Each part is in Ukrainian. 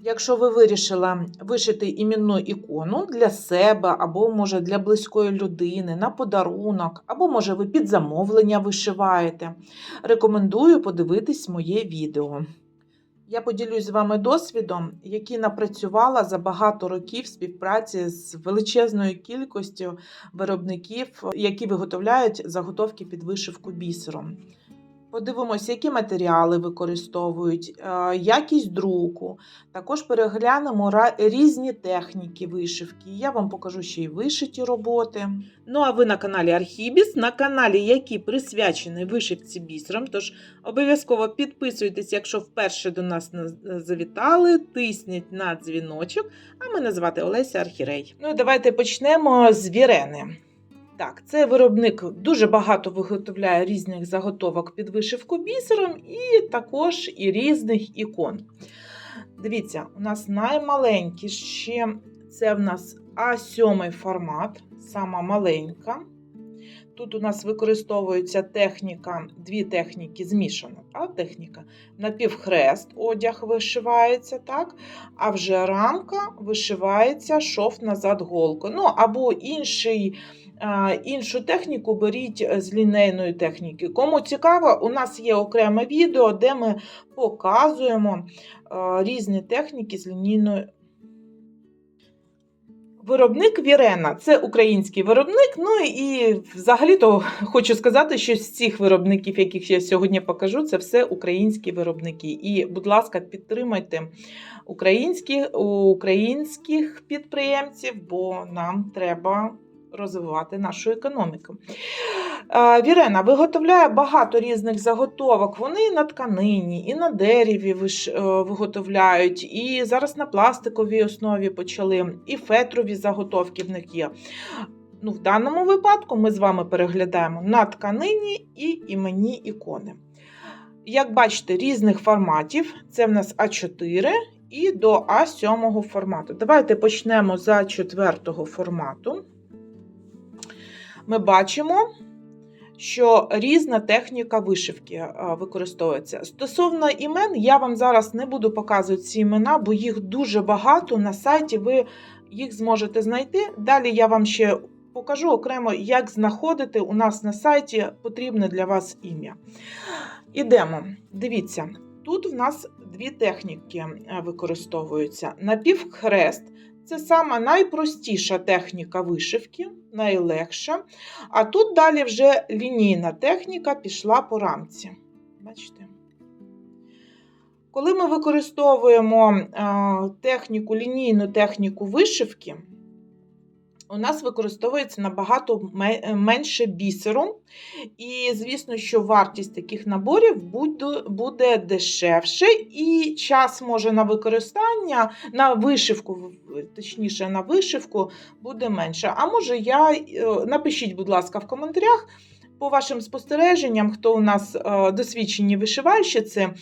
Якщо ви вирішила вишити іменну ікону для себе, або, може, для близької людини, на подарунок, або, може, ви під замовлення вишиваєте, рекомендую подивитись моє відео. Я поділюсь з вами досвідом, який напрацювала за багато років співпраці з величезною кількістю виробників, які виготовляють заготовки під вишивку бісером. Подивимося, які матеріали використовують, е, якість друку. Також переглянемо різні техніки вишивки. Я вам покажу ще й вишиті роботи. Ну а ви на каналі Архібіс, на каналі, який присвячений вишивці бісером. Тож обов'язково підписуйтесь, якщо вперше до нас на- завітали, тисніть на дзвіночок. А мене звати Олеся Архірей. Ну і давайте почнемо з Вірени. Так, цей виробник дуже багато виготовляє різних заготовок під вишивку бісером і також і різних ікон. Дивіться, у нас наймаленькі ще це в нас А7 формат, сама маленька. Тут у нас використовується техніка, дві техніки змішана. Та, техніка. Напівхрест одяг вишивається, так? а вже рамка вишивається шов назад голку. Ну, або інший а, Іншу техніку беріть з лінейної техніки. Кому цікаво, у нас є окреме відео, де ми показуємо різні техніки з лінійної. Виробник Вірена це український виробник. Ну і взагалі-то хочу сказати, що з цих виробників, яких я сьогодні покажу, це все українські виробники. І, будь ласка, підтримайте українських, українських підприємців, бо нам треба розвивати нашу економіку. Вірена виготовляє багато різних заготовок. Вони і на тканині, і на дереві е, виготовляють, і зараз на пластиковій основі почали, і фетрові заготовки в них є. Ну, в даному випадку ми з вами переглядаємо на тканині і іменні ікони. Як бачите, різних форматів. Це в нас А4 і до А7 формату. Давайте почнемо за четвертого формату ми бачимо, що різна техніка вишивки е, використовується. Стосовно імен, я вам зараз не буду показувати ці імена, бо їх дуже багато на сайті. Ви їх зможете знайти. Далі я вам ще покажу окремо, як знаходити у нас на сайті потрібне для вас ім'я. Ідемо. Дивіться, тут в нас дві техніки е, використовуються: напівхрест. Це сама найпростіша техніка вишивки, найлегша. А тут далі вже лінійна техніка пішла по рамці. Бачите? Коли ми використовуємо е, техніку, лінійну техніку вишивки, у нас використовується набагато менше бісеру. І, звісно, що вартість таких наборів буде, буде дешевше, і час може на використання, на вишивку, точніше, на вишивку буде менше. А може, я е, напишіть, будь ласка, в коментарях. По вашим спостереженням, хто у нас е, досвідчені вишивальщиці, е,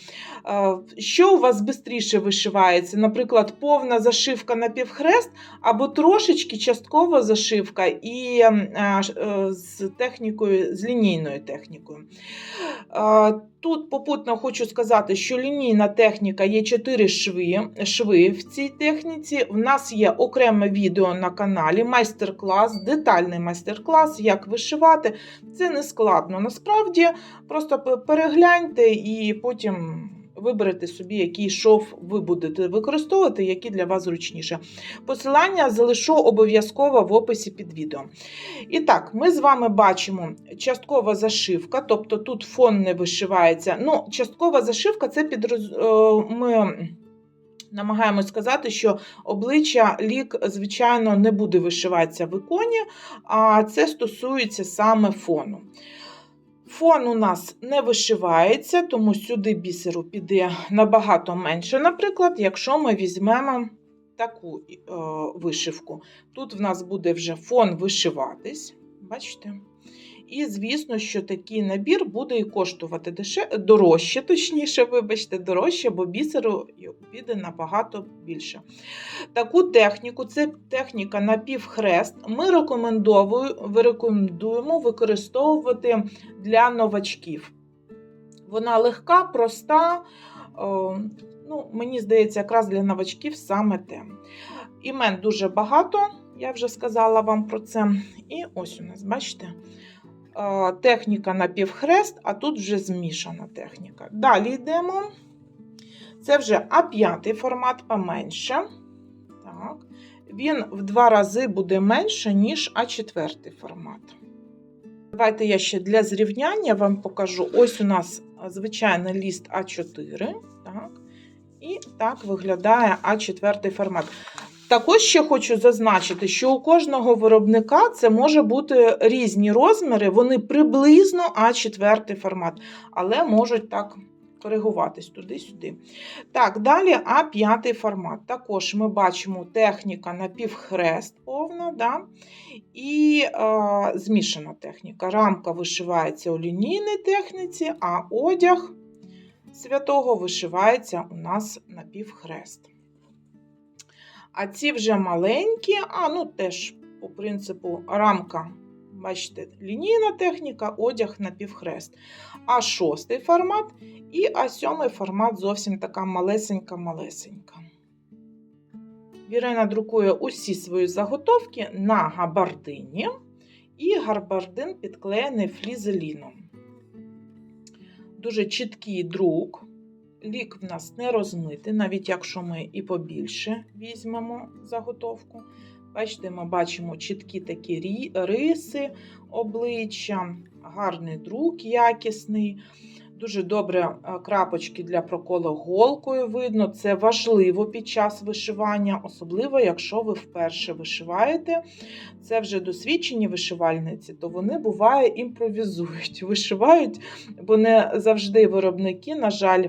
що у вас швидше вишивається? Наприклад, повна зашивка на півхрест або трошечки часткова зашивка і е, е, з технікою, з лінійною технікою. Тут попутно хочу сказати, що лінійна техніка є 4 шви, шви в цій техніці. В нас є окреме відео на каналі, майстер-клас, детальний майстер-клас, як вишивати. Це не складно. Насправді, просто перегляньте і потім виберете собі, який шов ви будете використовувати, який для вас зручніше. Посилання залишу обов'язково в описі під відео. І так, ми з вами бачимо часткова зашивка, тобто тут фон не вишивається. Ну, часткова зашивка це підроз... е, ми намагаємось сказати, що обличчя лік, звичайно, не буде вишиватися в іконі, а це стосується саме фону. Фон у нас не вишивається, тому сюди бісеру піде набагато менше. Наприклад, якщо ми візьмемо таку е, вишивку. Тут в нас буде вже фон вишиватись, бачите? І звісно, що такий набір буде і коштувати деше... дорожче, точніше, вибачте, дорожче, бо бісеру піде набагато більше. Таку техніку, це техніка напівхрест, ми рекомендуємо використовувати для новачків. Вона легка, проста. о, Ну, Мені здається, якраз для новачків саме те. Імен дуже багато, я вже сказала вам про це. І ось у нас, бачите, е, техніка на півхрест, а тут вже змішана техніка. Далі йдемо. Це вже А5 формат поменше. Так. Він в два рази буде менше, ніж А4 формат. Давайте я ще для зрівняння вам покажу. Ось у нас звичайний ліст А4. Так. І так виглядає А4 формат. Також ще хочу зазначити, що у кожного виробника це може бути різні розміри, вони приблизно А4 формат, але можуть так коригуватись туди-сюди. Так, далі А5 формат. Також ми бачимо техніка напівхрест повна, да? і е, змішана техніка. Рамка вишивається у лінійній техніці, а одяг святого вишивається у нас напівхрест. А ці вже маленькі, а ну теж, по принципу, рамка, бачите, лінійна техніка, одяг напівхрест. А шостий формат і А7 формат зовсім така малесенька-малесенька. Вірена друкує усі свої заготовки на габардині, і габардин підклеєний флізеліном. Дуже чіткий друк. Лік в нас не розмитий, навіть якщо ми і побільше візьмемо заготовку. Бачите, ми бачимо чіткі такі риси обличчя, гарний друк якісний. Дуже добре крапочки для проколу голкою видно. Це важливо під час вишивання, особливо, якщо ви вперше вишиваєте. Це вже досвідчені вишивальниці, то вони буває імпровізують. Вишивають, бо не завжди виробники, на жаль,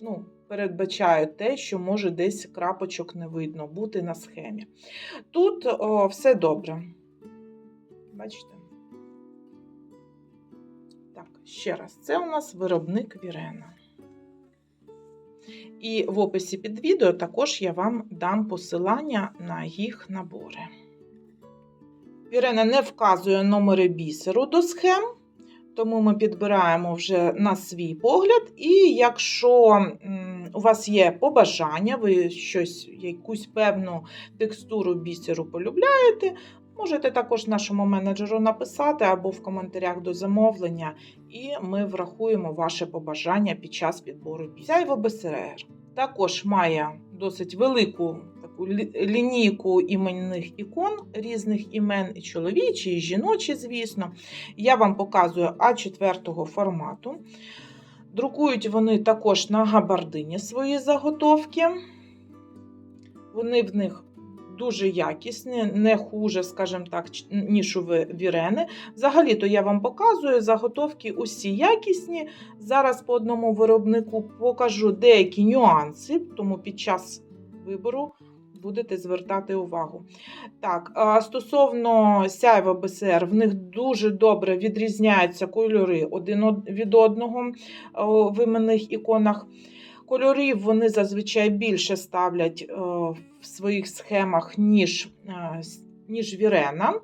ну, передбачають те, що може десь крапочок не видно бути на схемі. Тут о, все добре. Бачите? Так, ще раз, це у нас виробник Вірена. І в описі під відео також я вам дам посилання на їх набори. Вірена не вказує номери бісеру до схем. Тому ми підбираємо вже на свій погляд, і якщо у вас є побажання, ви щось, якусь певну текстуру бісеру полюбляєте, можете також нашому менеджеру написати або в коментарях до замовлення, і ми врахуємо ваше побажання під час підбору бісеру. Сяйво БСР також має досить велику лінійку іменних ікон різних імен, і чоловічі, і жіночі, звісно. Я вам показую А4 формату. Друкують вони також на габардині свої заготовки. Вони в них дуже якісні, не хуже, скажімо так, ніж у вірени. Взагалі-то я вам показую заготовки усі якісні. Зараз по одному виробнику покажу деякі нюанси, тому під час вибору будете звертати увагу. Так, Стосовно сяйва БСР, в них дуже добре відрізняються кольори один від одного в іменних іконах. Кольорів вони зазвичай більше ставлять в своїх схемах, ніж, ніж Вірена.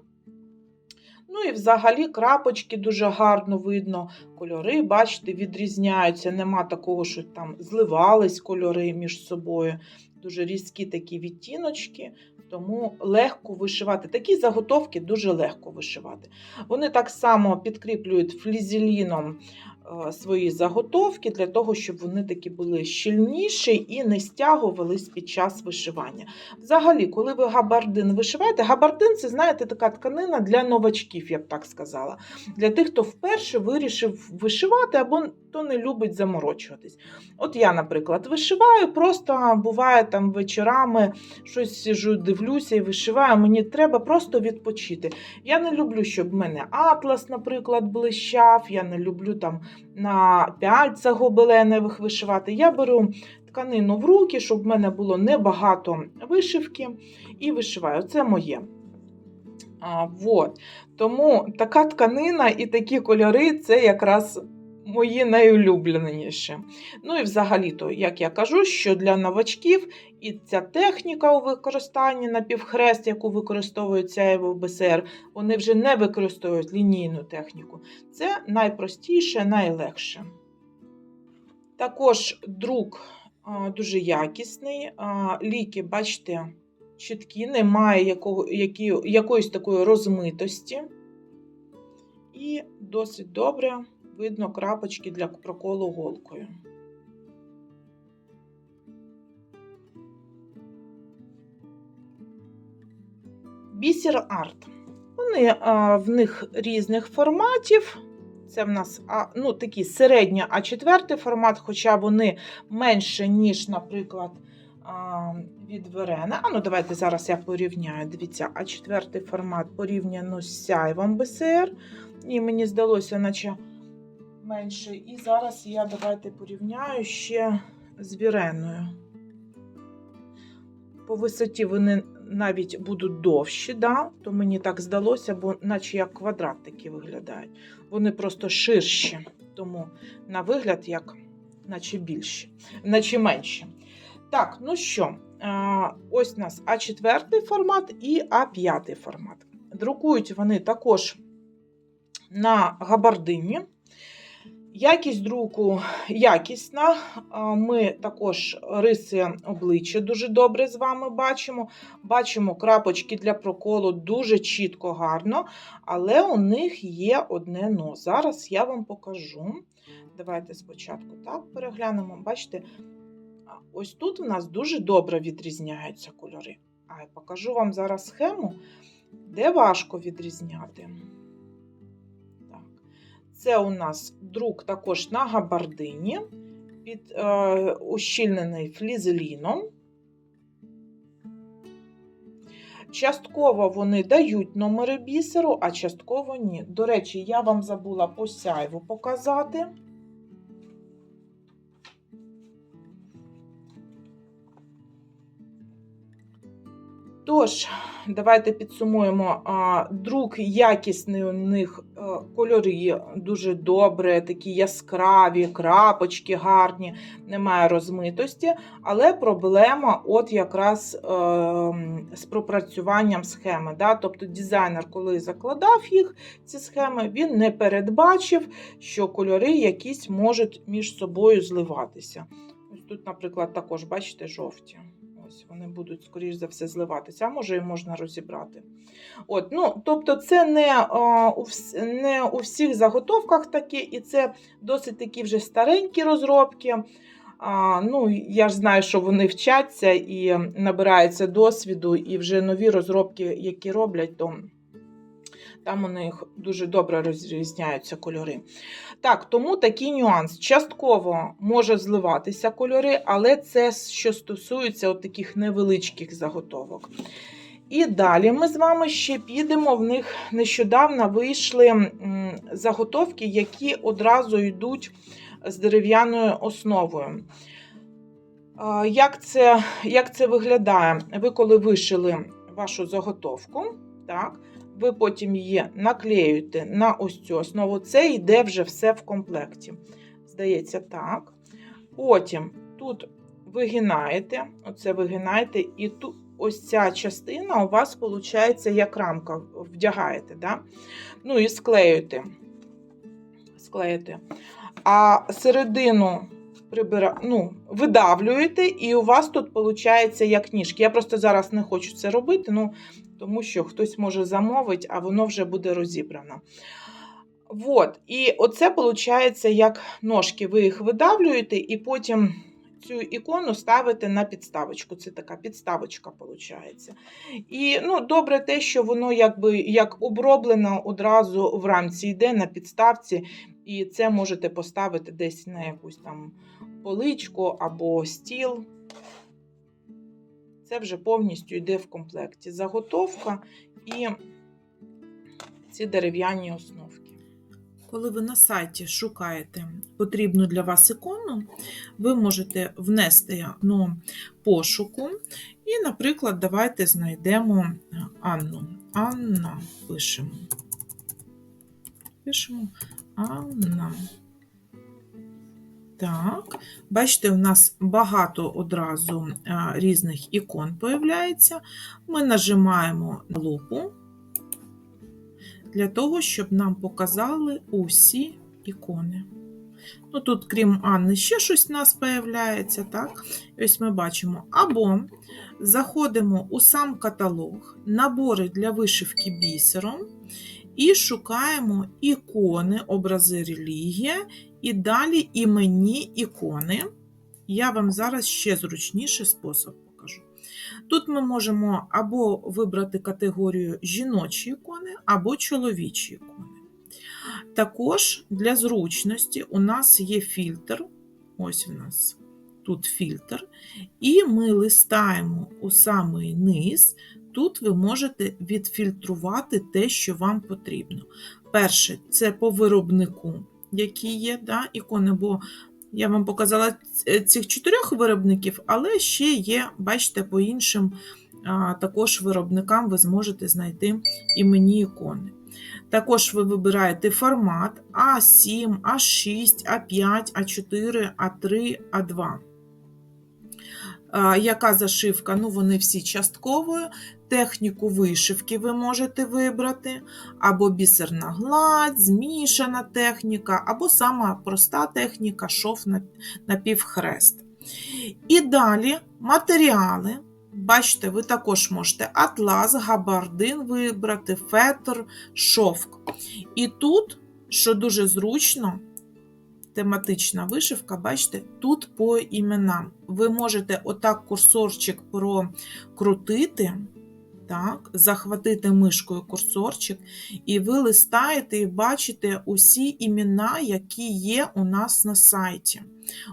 Ну і взагалі крапочки дуже гарно видно. Кольори, бачите, відрізняються. Нема такого, що там зливались кольори між собою дуже різкі такі відтіночки, тому легко вишивати. Такі заготовки дуже легко вишивати. Вони так само підкріплюють флізеліном свої заготовки для того, щоб вони такі були щільніші і не стягувались під час вишивання. Взагалі, коли ви габардин вишиваєте, габардин це, знаєте, така тканина для новачків, я б так сказала. Для тих, хто вперше вирішив вишивати або хто не любить заморочуватись. От я, наприклад, вишиваю, просто буває там вечорами щось сижу, дивлюся і вишиваю. Мені треба просто відпочити. Я не люблю, щоб в мене атлас, наприклад, блищав. Я не люблю там на п'ять гобеленових вишивати. Я беру тканину в руки, щоб в мене було небагато вишивки, і вишиваю. Це моє. А, вот. Тому така тканина і такі кольори це якраз мої найулюбленіші. Ну і взагалі-то, як я кажу, що для новачків і ця техніка у використанні на півхрест, яку використовують в БСР, вони вже не використовують лінійну техніку. Це найпростіше, найлегше. Також друк дуже якісний. Ліки, бачите, чіткі, немає якого, які, якоїсь такої розмитості. І досить добре видно крапочки для проколу голкою. Бісер арт. Вони а, в них різних форматів. Це в нас а, ну, такий середній А4 формат, хоча вони менше, ніж, наприклад, а, від Верена. А ну давайте зараз я порівняю. Дивіться, А4 формат порівняно з сяйвом БСР. І мені здалося, наче менше. І зараз я давайте порівняю ще з Віреною. По висоті вони навіть будуть довші, да? то мені так здалося, бо наче як квадрат такі виглядають. Вони просто ширші, тому на вигляд як наче більші, наче менші. Так, ну що, ось у нас А4 формат і А5 формат. Друкують вони також на габардині. Якість друку якісна. Ми також риси обличчя дуже добре з вами бачимо. Бачимо крапочки для проколу дуже чітко, гарно, але у них є одне но. Зараз я вам покажу. Давайте спочатку так переглянемо. Бачите, ось тут у нас дуже добре відрізняються кольори. А я покажу вам зараз схему, де важко відрізняти. Це у нас друк також на габардині, під, е, ущільнений флізеліном. Частково вони дають номери бісеру, а частково ні. До речі, я вам забула по сяйву показати. Тож, давайте підсумуємо. Друк якісний у них е, кольори дуже добре, такі яскраві, крапочки гарні, немає розмитості, але проблема от якраз е, з пропрацюванням схеми. Тобто дизайнер, коли закладав їх, ці схеми, він не передбачив, що кольори якісь можуть між собою зливатися. Тут, наприклад, також, бачите, жовті. Ось вони будуть, скоріш за все, зливатися, а може і можна розібрати. От, ну, Тобто, це не, а, у, не у всіх заготовках такі, і це досить такі вже старенькі розробки. А, ну, Я ж знаю, що вони вчаться і набираються досвіду, і вже нові розробки, які роблять, то там у них дуже добре розрізняються кольори. Так, тому такий нюанс. Частково може зливатися кольори, але це що стосується от таких невеличких заготовок. І далі ми з вами ще підемо. В них нещодавно вийшли заготовки, які одразу йдуть з дерев'яною основою. Як це як це виглядає? Ви коли вишили вашу заготовку, так, ви потім її наклеюєте на ось цю основу. Це йде вже все в комплекті. Здається, так. Потім тут вигинаєте, оце вигинаєте, і тут ось ця частина у вас, виходить, як рамка вдягаєте. Да? Ну і склеюєте. склеїте. А середину прибира... ну, видавлюєте, і у вас тут виходить як ніжки. Я просто зараз не хочу це робити. ну, тому що хтось може замовити, а воно вже буде розібрано. Вот. І оце виходить, як ножки, ви їх видавлюєте, і потім цю ікону ставите на підставочку. Це така підставочка, виходить. І ну, добре те, що воно якби як оброблено одразу в рамці йде на підставці, і це можете поставити десь на якусь там поличку або стіл. Це вже повністю йде в комплекті. Заготовка і ці дерев'яні основки. Коли ви на сайті шукаєте потрібну для вас ікону, ви можете внести окно пошуку. І, наприклад, давайте знайдемо Анну. Анна пишемо. Пишемо Анна. Так, бачите, у нас багато одразу різних ікон появляється. Ми нажимаємо на лупу для того, щоб нам показали усі ікони. Ну, тут, крім Анни, ще щось у нас появляється, так? Ось ми бачимо. Або заходимо у сам каталог, набори для вишивки бісером і шукаємо ікони, образи релігія, і далі іменні ікони. Я вам зараз ще зручніший спосіб покажу. Тут ми можемо або вибрати категорію жіночі ікони, або чоловічі ікони. Також для зручності у нас є фільтр. Ось у нас тут фільтр. І ми листаємо у самий низ. Тут ви можете відфільтрувати те, що вам потрібно. Перше, це по виробнику, які є да, ікони, бо я вам показала цих чотирьох виробників, але ще є, бачите, по іншим також виробникам ви зможете знайти іменні ікони. Також ви вибираєте формат А7, А6, А5, А4, А3, А2. Яка зашивка? Ну, вони всі частковою. Техніку вишивки ви можете вибрати, або бісерна гладь, змішана техніка, або сама проста техніка шов на, півхрест. І далі матеріали. Бачите, ви також можете атлас, габардин вибрати, фетр, шовк. І тут, що дуже зручно, тематична вишивка, бачите, тут по іменам. Ви можете отак курсорчик прокрутити, так, захватити мишкою курсорчик, і ви листаєте і бачите усі імена, які є у нас на сайті.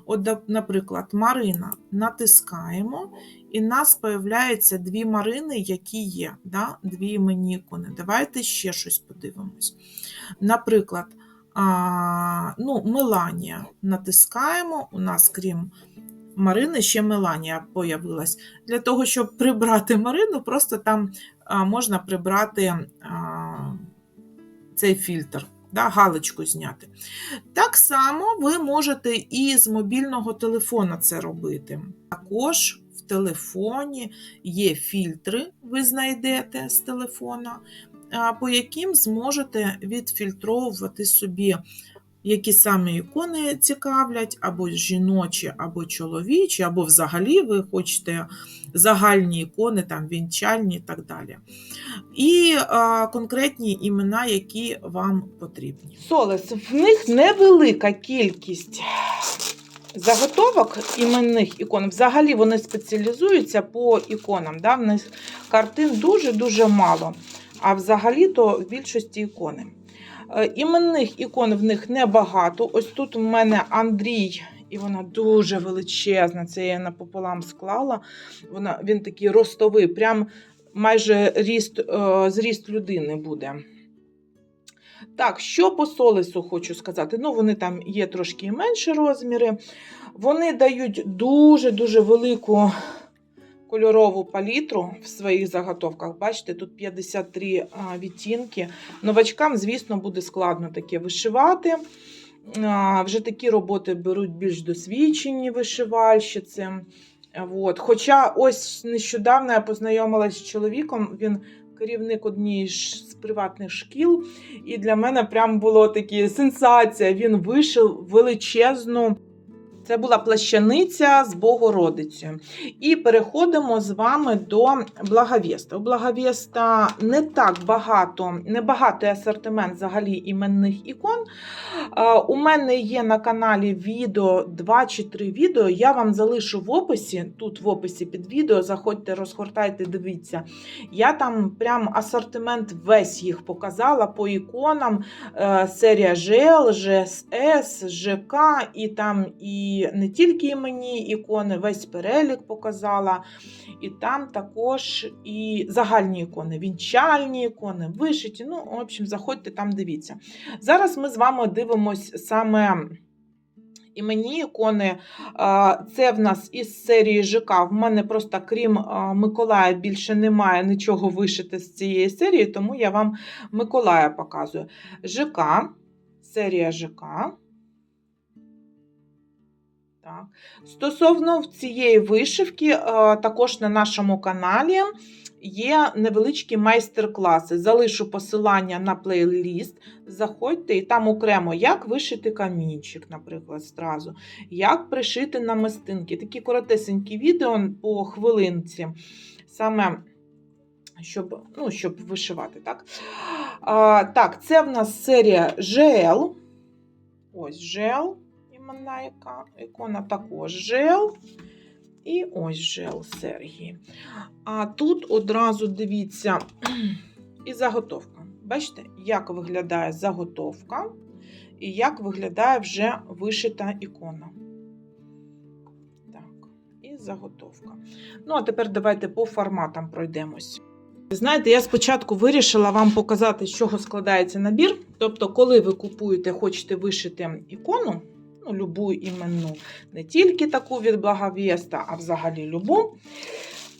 От, наприклад, Марина натискаємо, і в нас появляються дві Марини, які є, да? дві іменні ікони. Давайте ще щось подивимось. Наприклад, а, ну, Меланія натискаємо, у нас, крім Марини, ще Меланія появилась. Для того, щоб прибрати Марину, просто там можна прибрати цей фільтр, да, галочку зняти. Так само ви можете і з мобільного телефона це робити. Також в телефоні є фільтри, ви знайдете з телефона, по яким зможете відфільтровувати собі, які саме ікони цікавлять, або жіночі, або чоловічі, або взагалі ви хочете загальні ікони, там вінчальні і так далі. І а, конкретні імена, які вам потрібні. Солес, в них невелика кількість заготовок іменних ікон. Взагалі вони спеціалізуються по іконам. Да? В них картин дуже-дуже мало. А взагалі-то в більшості ікони. Е, Іменних ікон в них небагато. Ось тут в мене Андрій, і вона дуже величезна. Це я напополам склала. Вона, він такий ростовий, прям майже ріст, е, зріст людини буде. Так, що по солису хочу сказати. Ну, вони там є трошки менші розміри. Вони дають дуже-дуже велику кольорову палітру в своїх заготовках. Бачите, тут 53 відтінки. Новачкам, звісно, буде складно таке вишивати. Вже такі роботи беруть більш досвідчені вишивальщиці. От. Хоча ось нещодавно я познайомилася з чоловіком, він керівник однієї з приватних шкіл, і для мене прям було такі сенсація. Він вишив величезну. Це була плащаниця з Богородицею. І переходимо з вами до Благовєста. У Благовєста не так багато, не багатий асортимент взагалі іменних ікон. У мене є на каналі відео 2 чи 3 відео. Я вам залишу в описі, тут в описі під відео, заходьте, розгортайте, дивіться. Я там прям асортимент весь їх показала по іконам. Е, Серія ЖЛ, ЖСС, ЖК, і там і не тільки іменні ікони, весь перелік показала. І там також і загальні ікони, вінчальні ікони, вишиті. Ну, в общем, заходьте там, дивіться. Зараз ми з вами дивимось саме. Іменні ікони, це в нас із серії ЖК. В мене просто, крім Миколая, більше немає нічого вишити з цієї серії, тому я вам Миколая показую. ЖК, серія ЖК. Так. Стосовно цієї вишивки, е, також на нашому каналі є невеличкі майстер-класи. Залишу посилання на плейліст. Заходьте і там окремо, як вишити камінчик, наприклад, зразу, як пришити намистинки. Такі коротесенькі відео по хвилинці. Саме щоб, ну, щоб вишивати. Так, а, так це в нас серія GL. Ось GL іменна ікона також GL. І ось GL Сергії. А тут одразу дивіться і заготовка. Бачите, як виглядає заготовка і як виглядає вже вишита ікона. Так, і заготовка. Ну, а тепер давайте по форматам пройдемось. Знаєте, я спочатку вирішила вам показати, з чого складається набір. Тобто, коли ви купуєте, хочете вишити ікону, ну, любу іменну, не тільки таку від благовєста, а взагалі любу.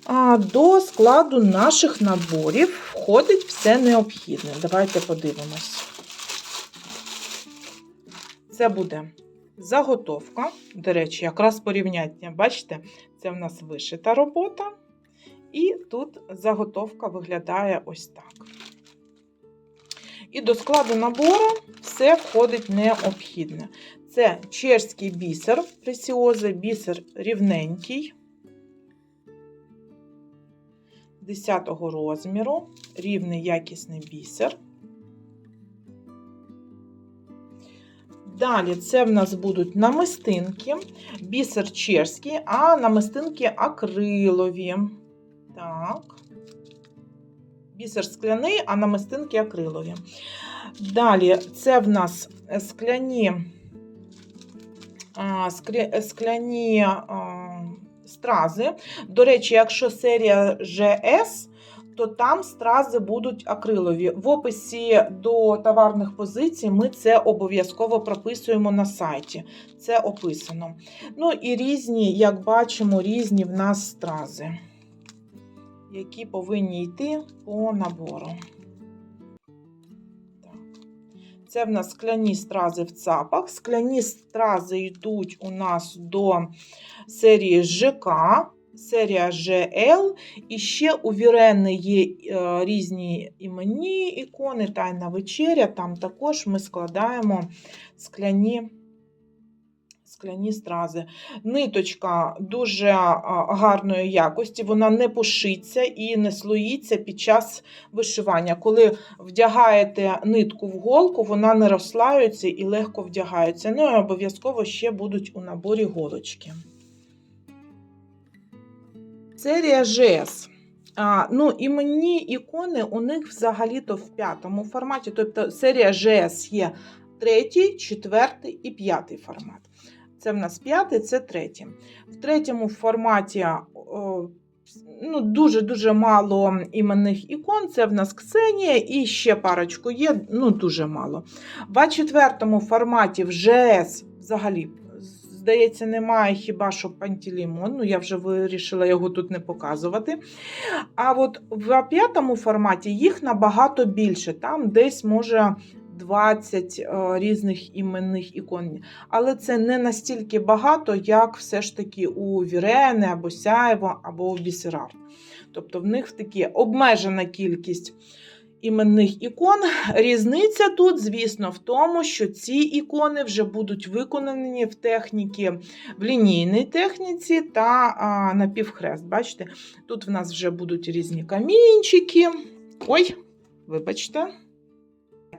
А до складу наших наборів входить все необхідне. Давайте подивимось. Це буде заготовка. До речі, якраз порівняння, бачите, це в нас вишита робота. І тут заготовка виглядає ось так. І до складу набору все входить необхідне. Це чешський бісер пресіози, бісер рівненький, 10 розміру, рівний якісний бісер. Далі це в нас будуть намистинки, бісер чешський, а намистинки акрилові. Так. Бісер скляний, а намистинки акрилові. Далі це в нас скляні скляні стрази. До речі, якщо серія GS, то там стрази будуть акрилові. В описі до товарних позицій ми це обов'язково прописуємо на сайті. Це описано. Ну і різні, як бачимо, різні в нас стрази, які повинні йти по набору. Це в нас скляні стрази в цапах. Скляні стрази йдуть у нас до серії ЖК, серія ЖЛ. І ще у Вірени є е, різні іменні ікони, Тайна вечеря. Там також ми складаємо скляні скляні стрази. Ниточка дуже гарної якості, вона не пушиться і не слоїться під час вишивання. Коли вдягаєте нитку в голку, вона не розслаюється і легко вдягається. Ну і обов'язково ще будуть у наборі голочки. Серія ЖС. А, ну, Іменні ікони у них взагалі-то в п'ятому форматі. Тобто серія ЖС є третій, четвертий і п'ятий формат. Це в нас п'ятий, це третій. В третьому форматі ну, дуже-дуже мало іменних ікон. Це в нас Ксенія і ще парочку є, ну дуже мало. В А4 форматі в ЖС взагалі. Здається, немає хіба що пантелеймон, ну я вже вирішила його тут не показувати. А от в п'ятому форматі їх набагато більше. Там десь може 20 е, різних іменних ікон. Але це не настільки багато, як все ж таки у Вірени, або Сяєво, або у Бісерар. Тобто в них такі обмежена кількість іменних ікон. Різниця тут, звісно, в тому, що ці ікони вже будуть виконані в техніці, в лінійній техніці та а, напівхрест. Бачите, тут в нас вже будуть різні камінчики. Ой, вибачте.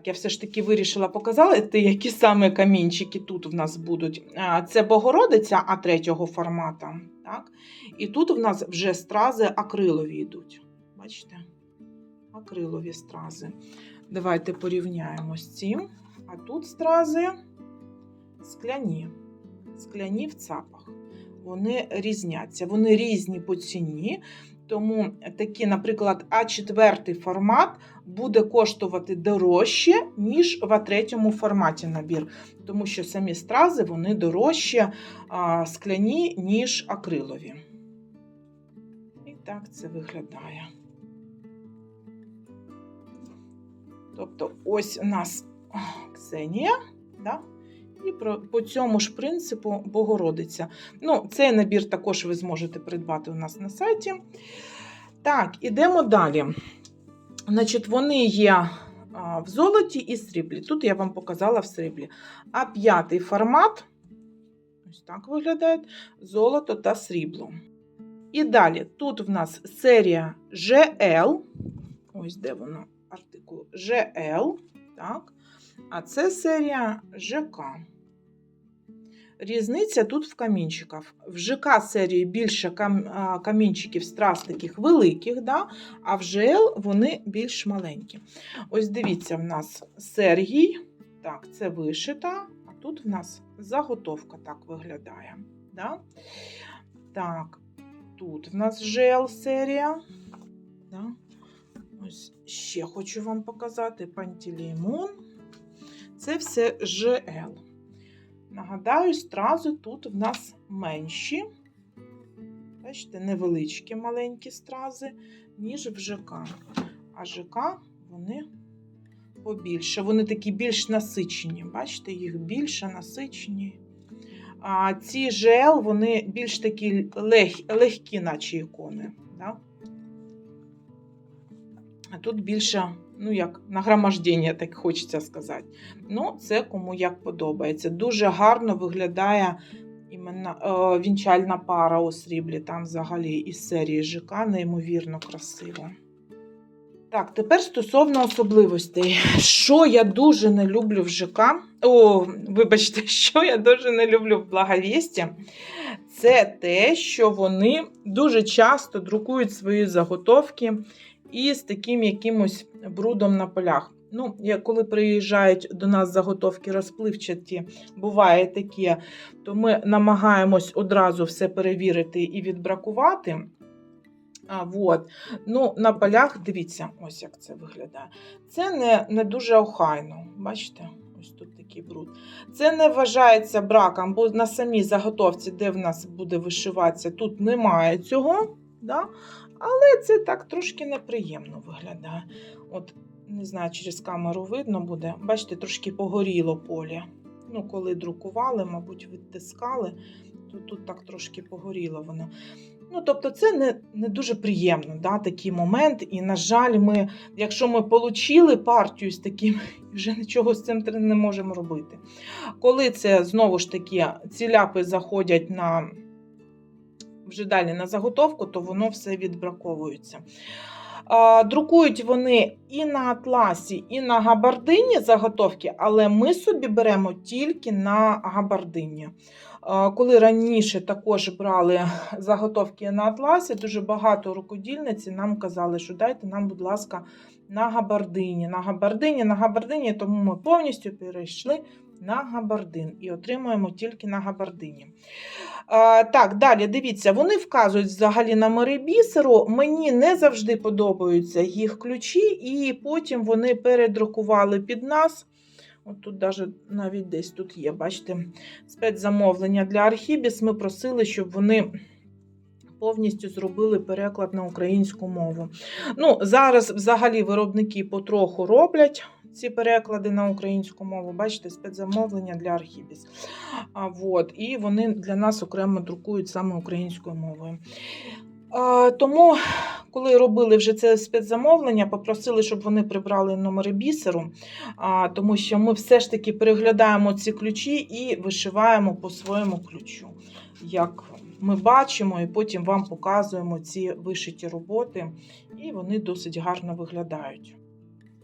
Я все ж таки вирішила показати, які саме камінчики тут в нас будуть. Це Богородиця А третього формату. Так? І тут в нас вже стрази акрилові йдуть. Бачите? Акрилові стрази. Давайте порівняємо з цим. А тут стрази скляні, скляні в цапах. Вони різняться, вони різні по ціні. Тому такий, наприклад, А4 формат буде коштувати дорожче, ніж в А3 форматі набір. Тому що самі стрази вони дорожче скляні, ніж акрилові. І так це виглядає. Тобто, ось у нас Ксенія, да? І по цьому ж принципу Богородиця. Ну, цей набір також ви зможете придбати у нас на сайті. Так, ідемо далі. Значить, вони є в золоті і сріблі. Тут я вам показала в сріблі. А п'ятий формат, ось так виглядає, золото та срібло. І далі, тут в нас серія GL. Ось де воно артикул GL. Так. А це серія ЖК. Різниця тут в камінчиках. В ЖК серії більше камінчиків страз таких великих, да? а в ЖЛ вони більш маленькі. Ось дивіться, в нас Сергій. Так, це вишита, а тут в нас заготовка так виглядає. Да? Так, тут в нас ЖЛ серія. Да? Ось ще хочу вам показати пантелеймон. Це все ЖЛ. Нагадаю, стрази тут в нас менші. Бачите, невеличкі маленькі стрази, ніж в ЖК. А ЖК вони побільше. Вони такі більш насичені. Бачите, їх більше насичені. А ці ЖЛ, вони більш такі лег, легкі, наче ікони. Да? А тут більше, ну як, нагромождення, так хочеться сказати. Ну, це кому як подобається. Дуже гарно виглядає іменно, е, вінчальна пара у сріблі. Там взагалі із серії ЖК, неймовірно красиво. Так, тепер стосовно особливостей. Що я дуже не люблю в ЖК. О, вибачте, що я дуже не люблю в Благовісті, це те, що вони дуже часто друкують свої заготовки із таким якимось брудом на полях. Ну, коли приїжджають до нас заготовки розпливчаті, буває таке, то ми намагаємось одразу все перевірити і відбракувати. А, вот. Ну, на полях, дивіться, ось як це виглядає. Це не, не дуже охайно. Бачите? Ось тут такий бруд. Це не вважається браком, бо на самій заготовці, де в нас буде вишиватися, тут немає цього. Да? Але це так трошки неприємно виглядає. От, не знаю, через камеру видно буде. Бачите, трошки погоріло поле. Ну, коли друкували, мабуть, відтискали, то тут так трошки погоріло воно. Ну, тобто, це не, не дуже приємно, да, такий момент. І, на жаль, ми, якщо ми отримали партію з таким, вже нічого з цим не можемо робити. Коли це знову ж таки ці ляпи заходять на вже далі на заготовку, то воно все відбраковується. Друкують вони і на атласі, і на габардині заготовки, але ми собі беремо тільки на габардині. Коли раніше також брали заготовки на атласі, дуже багато рукодільниці нам казали, що дайте нам, будь ласка, на габардині. На габардині, на габардині, тому ми повністю перейшли на габардин і отримуємо тільки на габардині. Так, далі дивіться, вони вказують взагалі номери бісеру. Мені не завжди подобаються їх ключі, і потім вони передрукували під нас. От тут даже, навіть десь тут є, бачите, спецзамовлення для Архібіс. Ми просили, щоб вони повністю зробили переклад на українську мову. Ну, зараз взагалі виробники потроху роблять ці переклади на українську мову. Бачите, спецзамовлення для Архібіс. А, вот, і вони для нас окремо друкують саме українською мовою. А, тому, коли робили вже це спецзамовлення, попросили, щоб вони прибрали номери бісеру, а, тому що ми все ж таки переглядаємо ці ключі і вишиваємо по своєму ключу. Як ми бачимо, і потім вам показуємо ці вишиті роботи, і вони досить гарно виглядають.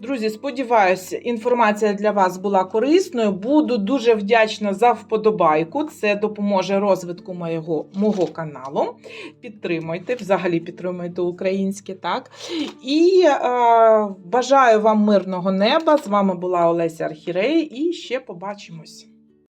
Друзі, сподіваюся, інформація для вас була корисною. Буду дуже вдячна за вподобайку. Це допоможе розвитку моєго, мого каналу. Підтримуйте, взагалі підтримуйте українське, так. І е, бажаю вам мирного неба. З вами була Олеся Архірей, і ще побачимось.